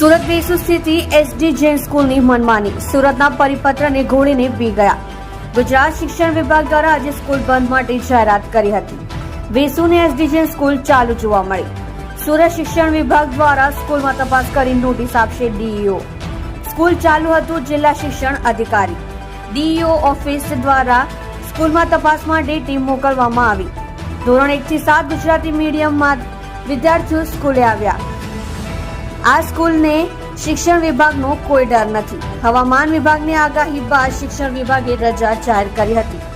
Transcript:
સુરત વેસુ સ્થિતિ એસડી જૈન સ્કૂલની મનમાની. સુરતના પરિપત્રને ઘોડીને પી ગયા. ગુજરાત શિક્ષણ વિભાગ દ્વારા આજે સ્કૂલ બંધ માટે જાહેરાત કરી હતી. વેસુને એસડી જૈન સ્કૂલ ચાલુ જોવા મળી. સુરત શિક્ષણ વિભાગ દ્વારા સ્કૂલમાં તપાસ કરી નોટિસ આપશે ડીઈઓ. સ્કૂલ ચાલુ હતું જિલ્લા શિક્ષણ અધિકારી. ડીઈઓ ઓફિસ દ્વારા સ્કૂલમાં તપાસ માટે ટીમ મોકલવામાં આવી. ધોરણ એક થી સાત ગુજરાતી મીડિયમમાં વિદ્યાર્થીઓ સ્કૂલે આવ્યા. આ સ્કૂલને શિક્ષણ વિભાગનો કોઈ ડર નથી. હવામાન વિભાગની આગાહી બાદ શિક્ષણ વિભાગે રજા જાહેર કરી હતી.